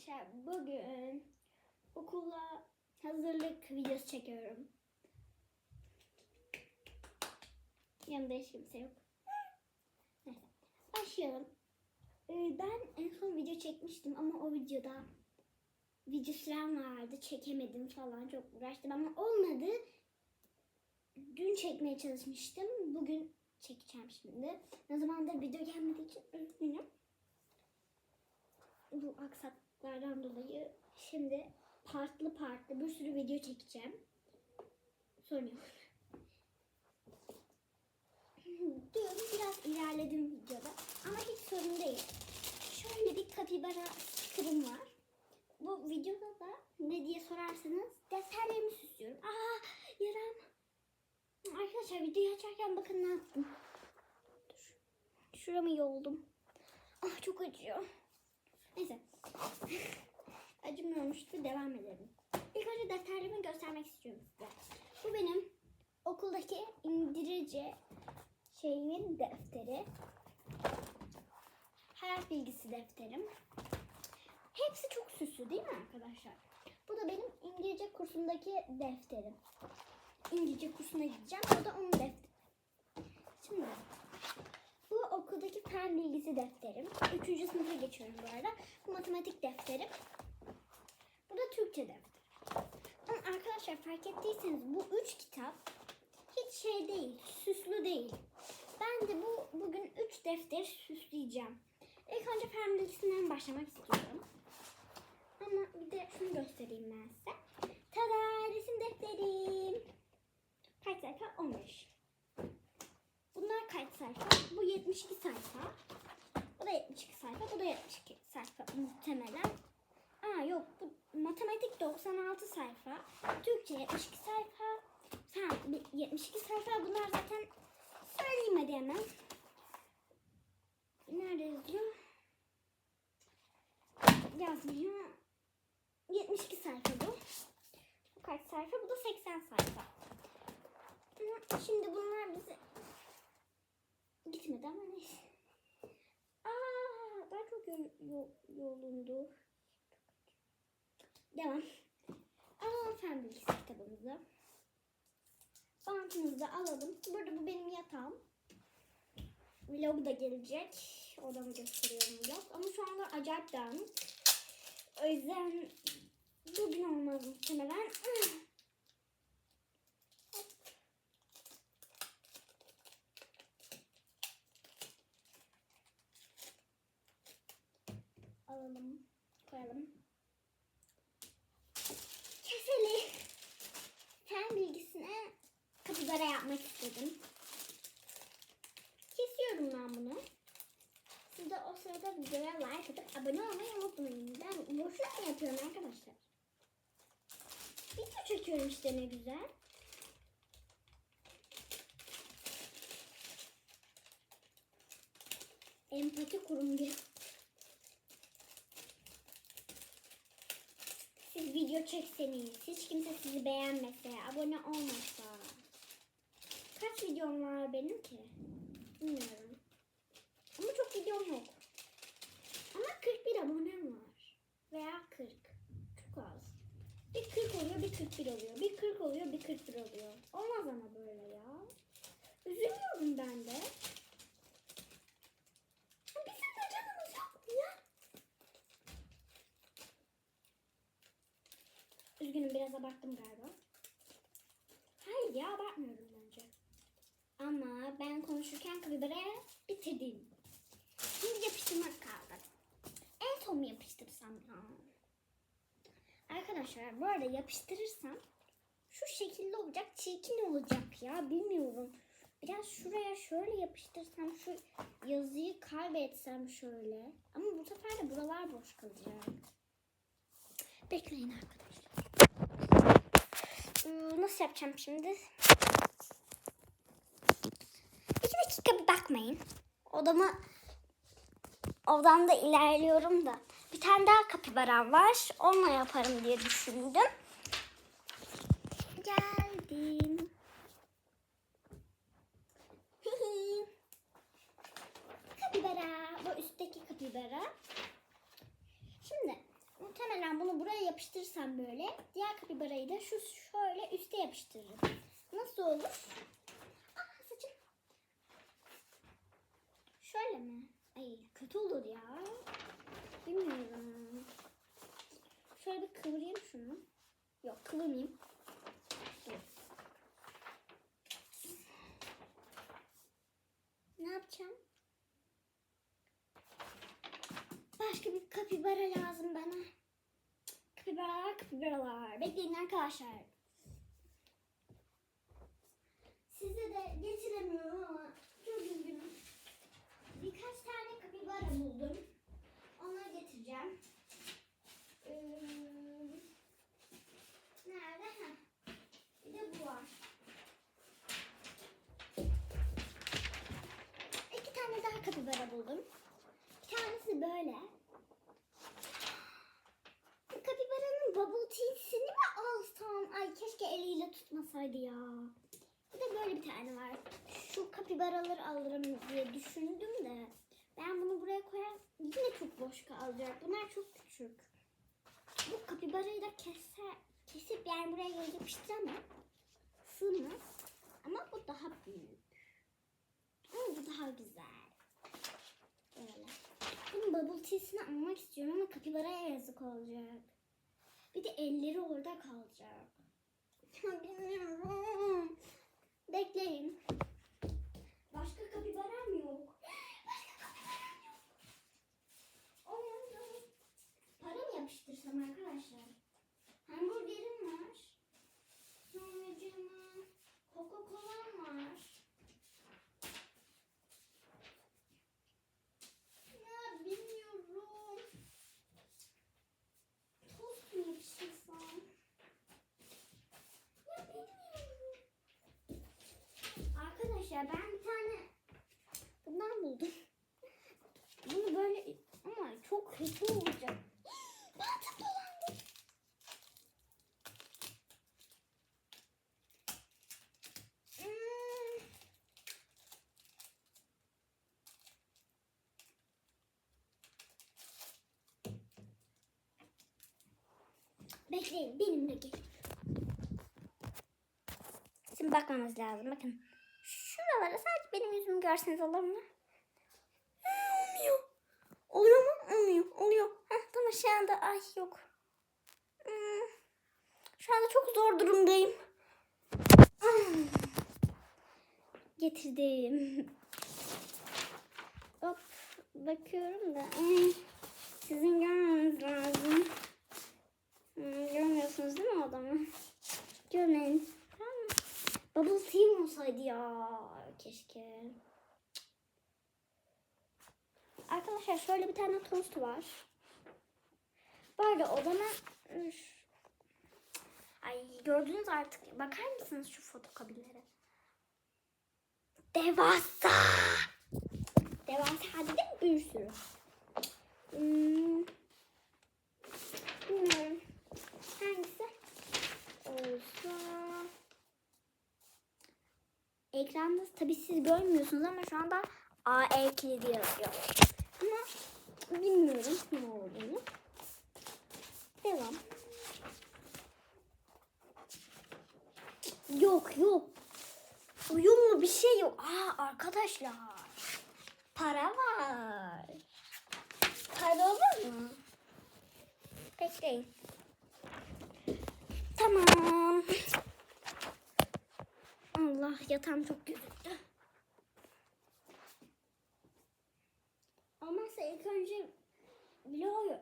arkadaşlar bugün okula hazırlık videosu çekiyorum. Yanımda hiç kimse yok. Neyse başlayalım. Ee, Ben en son video çekmiştim ama o videoda video sürem vardı çekemedim falan çok uğraştım ama olmadı. Dün çekmeye çalışmıştım. Bugün çekeceğim şimdi. Ne zamandır video gelmediği için üzgünüm bu aksaklardan dolayı şimdi partlı partlı bir sürü video çekeceğim. Sorun yok. Dün biraz ilerledim videoda ama hiç sorun değil. Şöyle bir kapibara sticker'ım var. Bu videoda da ne diye sorarsanız defterlerimi süslüyorum. Aa yaram. Arkadaşlar videoyu açarken bakın ne yaptım. Dur. Şuramı yoldum. Ah çok acıyor. Neyse. Acımıyormuştu. Devam edelim. İlk önce defterlerimi göstermek istiyorum size. Bu benim okuldaki İngilizce şeyimin defteri. Hayat bilgisi defterim. Hepsi çok süslü değil mi arkadaşlar? Bu da benim İngilizce kursundaki defterim. İngilizce kursuna gideceğim. O da onun defteri. Şimdi okuldaki fen bilgisi defterim. Üçüncü sınıfa geçiyorum bu arada. Bu matematik defterim. Bu da Türkçe defterim. Ama arkadaşlar fark ettiyseniz bu üç kitap hiç şey değil, süslü değil. Ben de bu bugün üç defteri süsleyeceğim. İlk önce fen bilgisinden başlamak istiyorum. Ama bir de şunu göstereyim ben size. Tada resim defterim. Kaç sayfa? 15. Bunlar kaç sayfa? Bu 72 sayfa. Bu da 72 sayfa. Bu da 72 sayfa muhtemelen. Aa yok bu matematik 96 sayfa. Türkçe 72 sayfa. Fen 72 sayfa. Bunlar zaten söyleyeyim hadi hemen. Nerede yazıyor? Yazmıyor. 72 sayfa bu. Bu kaç sayfa? Bu da 80 sayfa. Şimdi bunlar bize gitmedi ama neyse. Aa, daha çok yol, yol, yolundu. Devam. Alalım fen bilgisi kitabımızı. Bantımızı da alalım. Burada bu benim yatağım. Vlog da gelecek. Odamı gösteriyorum vlog. Ama şu anda acayip dağınık. O yüzden bugün olmaz muhtemelen. alalım, koyalım. Keseli. Fen bilgisine kapibara yapmak istedim. Kesiyorum ben bunu. Siz de o sırada videoya like atıp abone olmayı unutmayın. Ben boşuna mı yapıyorum arkadaşlar? Video çekiyorum işte ne güzel. Empati kurum. Siz video çekseniz, hiç kimse sizi beğenmese, abone olmasa. Kaç videom var benim ki? Bilmiyorum. Ama çok videom yok. Ama 41 abonem var. Veya 40. Bir 40 oluyor, bir 41 oluyor. Bir 40 oluyor, bir 41 oluyor. Olmaz ama böyle ya. Üzülüyorum ben de. Bizim de canımız yok ya? Üzgünüm biraz abarttım galiba. Hayır ya abartmıyorum bence. Ama ben konuşurken kabibaraya bitirdim. Şimdi yapıştırmak kaldı. En son mu yapıştırsam ya? Arkadaşlar arada yapıştırırsam şu şekilde olacak. Çirkin olacak ya bilmiyorum. Biraz şuraya şöyle yapıştırsam şu yazıyı kaybetsem şöyle. Ama bu sefer de buralar boş kalacak. Bekleyin arkadaşlar. Nasıl yapacağım şimdi? İki dakika bir bakmayın. Odama odamda ilerliyorum da. Bir tane daha kapibaram var. Onunla yaparım diye düşündüm. Geldim. kapibara. Bu üstteki kapibara. Şimdi yapıştırırsam böyle diğer kapibarayı da şu şöyle üste yapıştırırım. Nasıl olur? Aa saçım. Şöyle mi? Ay kötü olur ya. Bilmiyorum. Şöyle bir kıvırayım şunu. Yok kıvırmayayım. Ne yapacağım? Başka bir kapibara lazım bana. Kapibaralar kapibaralar. Bekleyin arkadaşlar. Size de getiremiyorum ama çok üzgünüm. Birkaç tane kapibara buldum. Onları getireceğim. Ee, nerede? Heh. Bir de bu var. İki kapibara buldum. Bir tanesi böyle. Kapibaranın bubble tea'sini mi alsam? Ay keşke eliyle tutmasaydı ya. Bir de böyle bir tane var. Şu kapibaraları alırım diye düşündüm de. Ben bunu buraya koyar yine çok boş kalacak. Bunlar çok küçük. Bu kapibarayı da keser, kesip yani buraya yapıştıramam. Sığmaz. Ama bu daha büyük. Ama bu daha güzel. Bunun bubble tea'sini almak istiyorum ama kapibaraya yazık olacak. Bir de elleri orada kalacak. Bilmiyorum. Bekleyin. Başka kapibaram yok. Başka kapibaram yok. Olmadı. Para mı yapıştırsam arkadaşlar? Hamburgerim var. Sonra cama Coca-Cola'm var. Ya bilmiyorum. Tost mu yapıştırsam? Ya bilmiyorum. Arkadaşlar ben bir tane bundan buldum. Bunu böyle ama çok kötü olacak. Bantım dolandı. Hmm. Bekleyin benimle gelin. Şimdi bakmamız lazım. Bakın. Şuralara sadece benim yüzümü görseniz olur mu? Olmuyor. Oluyor mu? Olmuyor. Oluyor. Heh, tamam şu anda ay yok. Hmm. Şu anda çok zor durumdayım. Hmm. Getirdim. Hop. Bakıyorum da. ay, Sizin görmeniz lazım. Görmüyorsunuz değil mi adamı? Görmeyin. Bubble team olsaydı ya. Keşke. Arkadaşlar şöyle bir tane tost var. Böyle odama... Üf. Ay gördünüz artık. Bakar mısınız şu fotokobilere? Devasa. Devasa dedim bir sürü. Hmm. Ekranda tabii siz görmüyorsunuz ama şu anda AE kilidi yazıyor. Ama bilmiyorum ne olduğunu. Devam. Yok yok. Uyumlu bir şey yok. Aa arkadaşlar. Para var. Para olur mu? Bekleyin. Tamam. Allah yatağım çok gözüktü. Olmazsa ilk önce vlog,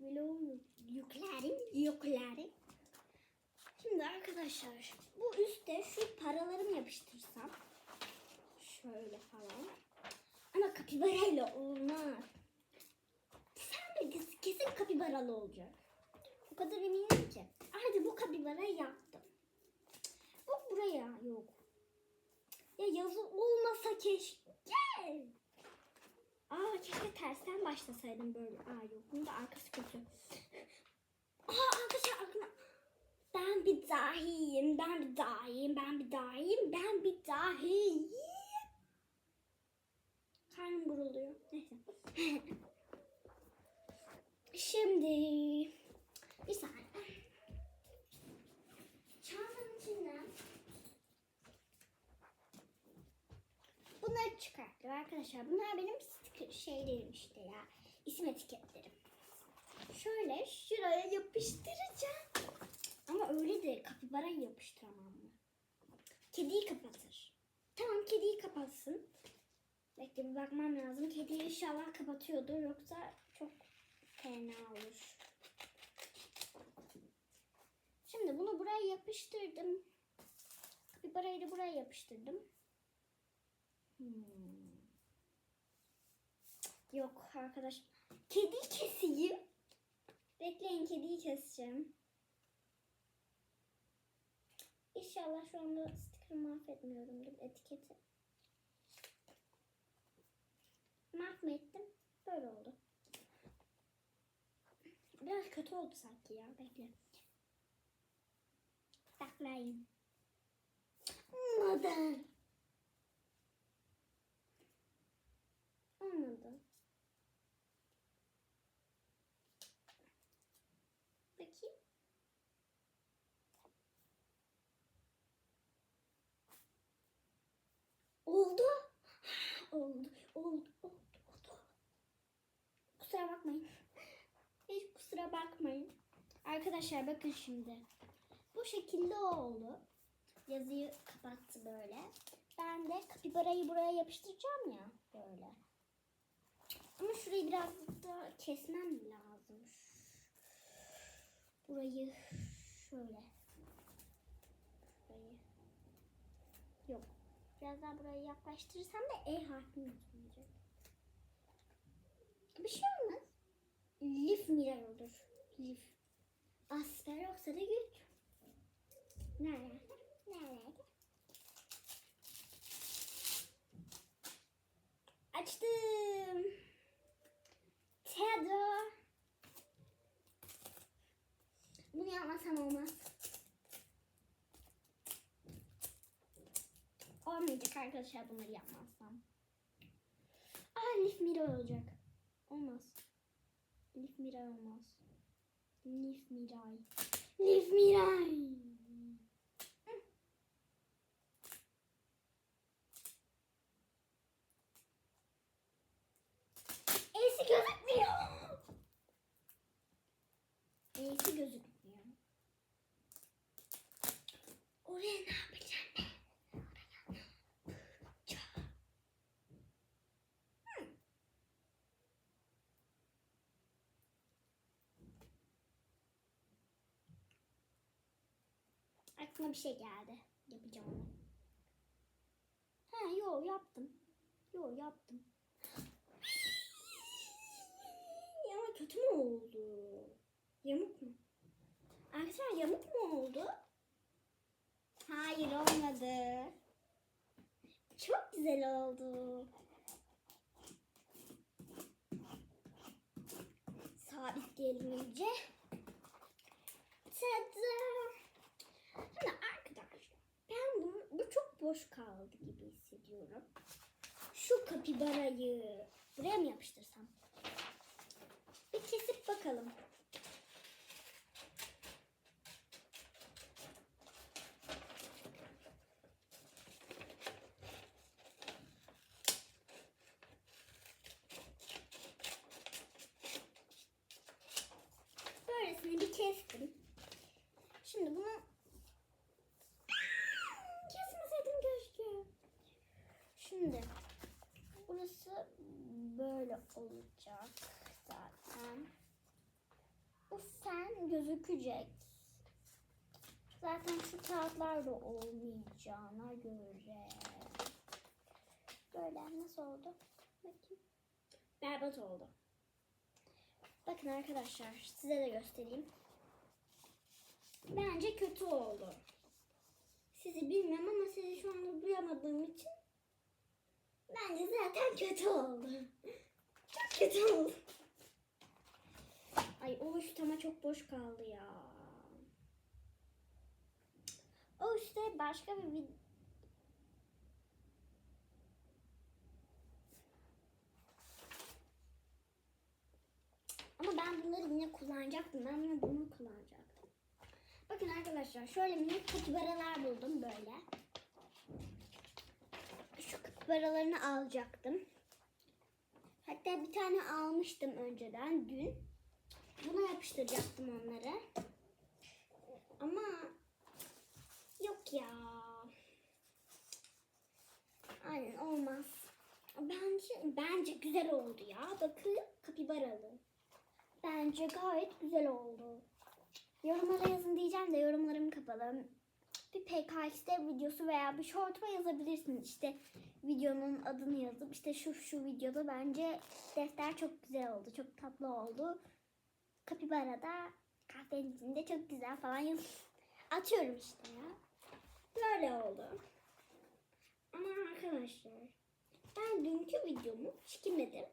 vlog yüklerim, yüklerim. Şimdi arkadaşlar bu üstte şu paralarımı yapıştırsam şöyle falan. Ama kapibarayla olmaz. Sen de kesin kapibaralı olacak. O kadar eminim ki. Hadi bu kapibarayı yaptım. Bu buraya yok. Ya yazı olmasa keşke. Aa keşke tersten başlasaydım böyle. Aa yok bunun da arkası kötü. Aa arkadaşlar aklıma. Ben bir dahiyim, ben bir dahiyim, ben bir dahiyim, ben bir dahiyim. Karnım guruluyor. Neyse. Şimdi bir saniye. Çıkarttım arkadaşlar. Bunlar benim şeylerim işte ya. İsim etiketlerim. Şöyle şuraya yapıştıracağım. Ama öyle de kapibarayı yapıştıramam mı? Kediyi kapatır. Tamam kediyi kapatsın. Bekle bir bakmam lazım. Kediyi inşallah kapatıyordur yoksa çok fena olur. Şimdi bunu buraya yapıştırdım. Kapibarayı da buraya yapıştırdım. Hmm. Yok arkadaş. Kedi keseyim. Bekleyin kediyi keseceğim. İnşallah şu anda stikeri mahvetmiyorumdur etiketi. Mahvettim. Böyle oldu. Biraz kötü oldu sanki ya. Bekle. Bakmayın. Olmadı. Olmadı. Bakayım. Oldu. Oldu. Oldu. Oldu. Oldu. Kusura bakmayın. Hiç kusura bakmayın. Arkadaşlar bakın şimdi. Bu şekilde oldu. Yazıyı kapattı böyle. Ben de kapibarayı buraya yapıştıracağım ya. Böyle. Ama şurayı biraz da kesmem lazım. Burayı şöyle. Burayı. Yok. Biraz daha burayı yaklaştırırsam da E harfini unutmayacak. Bir şey olmaz. Lif mirar olur. Lif. Asper yoksa da güç. Nerede? Nerede? Açtım. Tedo. Bunu yapmasam olmaz. Olmayacak arkadaşlar bunları yapmazsam. Aa Lif Miray olacak. Olmaz. Lif Miray olmaz. Lif Miray. Lif Miray. E'si gözükmüyor. E'si gözükmüyor. Oraya ne yapacağım ben? Oraya ne yapacağım? Hmm. Aklıma bir şey geldi. Yapacağım onu. Ha yo yaptım. Yo yaptım. Ya kötü mü oldu? Yamuk mu? Arkadaşlar yamuk mu oldu? Hayır olmadı. Çok güzel oldu. Sabitleyelim önce. Tada! Şimdi arkadaşlar ben bunu, bu çok boş kaldı gibi hissediyorum. Şu kapibarayı buraya mı yapıştırsam? Bir kesip bakalım. Böylesine bir kestim. Şimdi bunu kesmeseydim keşke. Şimdi burası böyle olacak zaten. Bu sen gözükecek. Zaten şu kağıtlar da olmayacağına göre. Böyle nasıl oldu? Bakayım. Berbat oldu. Bakın arkadaşlar size de göstereyim. Bence kötü oldu. Sizi bilmem ama sizi şu anda duyamadığım için bence zaten kötü oldu. Çok kötü oldu. Ay o üstüme çok boş kaldı ya. O işte başka bir vid- Ama ben bunları yine kullanacaktım. Ben yine bunu kullanacaktım. Bakın arkadaşlar şöyle minik kapibaralar buldum böyle. Şu kapibaralarını alacaktım. Hatta bir tane almıştım önceden dün. Buna yapıştıracaktım onları. Ama yok ya. Aynen olmaz. Bence bence güzel oldu ya. Bakın kapibaralı. Bence gayet güzel oldu. Yorumlara yazın diyeceğim de yorumlarım kapalı. Bir PKX'de videosu veya bir short'a yazabilirsiniz. İşte videonun adını yazıp işte şu şu videoda bence defter çok güzel oldu. Çok tatlı oldu. Kapibara da kahvenin içinde çok güzel falan atıyorum işte ya. Böyle oldu. Ama arkadaşlar ben dünkü videomu çekemedim.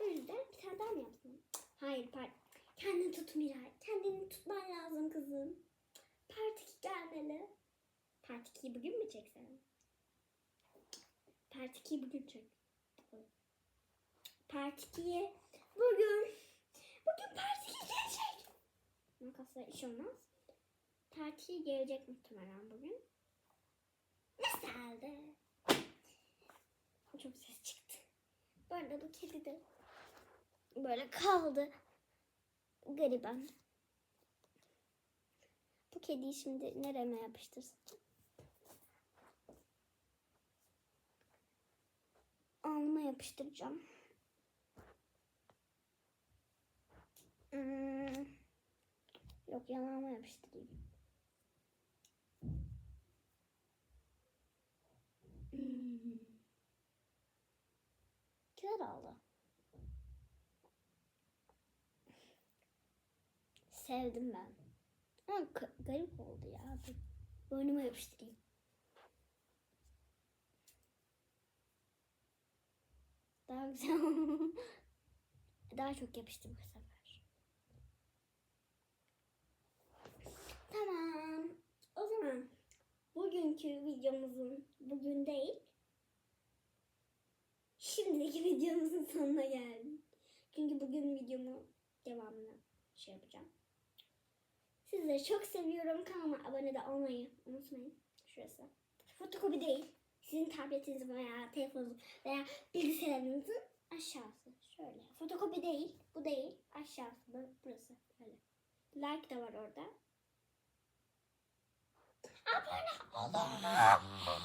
O yüzden bir tane daha mı yapsam? Hayır pardon. Kendini tut Miray. Kendini tutman lazım kızım. Part 2 gelmeli. Part 2'yi bugün mü çeksen? Part 2'yi bugün çek. Part 2'yi bugün. Bugün Part 2 gelecek. Makasla iş olmaz. 2 gelecek muhtemelen bugün. Nasıldı? Çok ses çıktı. Bu arada bu kedi de böyle kaldı. Gariban. Bu kediyi şimdi nereme yapıştırsın? Alnıma yapıştıracağım. Hmm. Yok yanağıma yapıştırayım. Güzel oldu. Sevdim ben. Ama garip oldu ya. Boynuma yapıştırayım. Daha güzel. Daha çok yapıştı bu sefer. Tamam. O zaman bugünkü videomuzun bugün değil şimdiki videomuzun sonuna geldim. Çünkü bugün videomu devamlı şey yapacağım. Sizleri çok seviyorum. Kanalıma abone de olmayı unutmayın. Şurası. Fotokopi değil. Sizin tabletiniz veya telefonunuz veya bilgisayarınızın aşağısı. Şöyle. Fotokopi değil. Bu değil. Aşağısı. bu- Burası. Böyle. Like de var orada. Abone olun.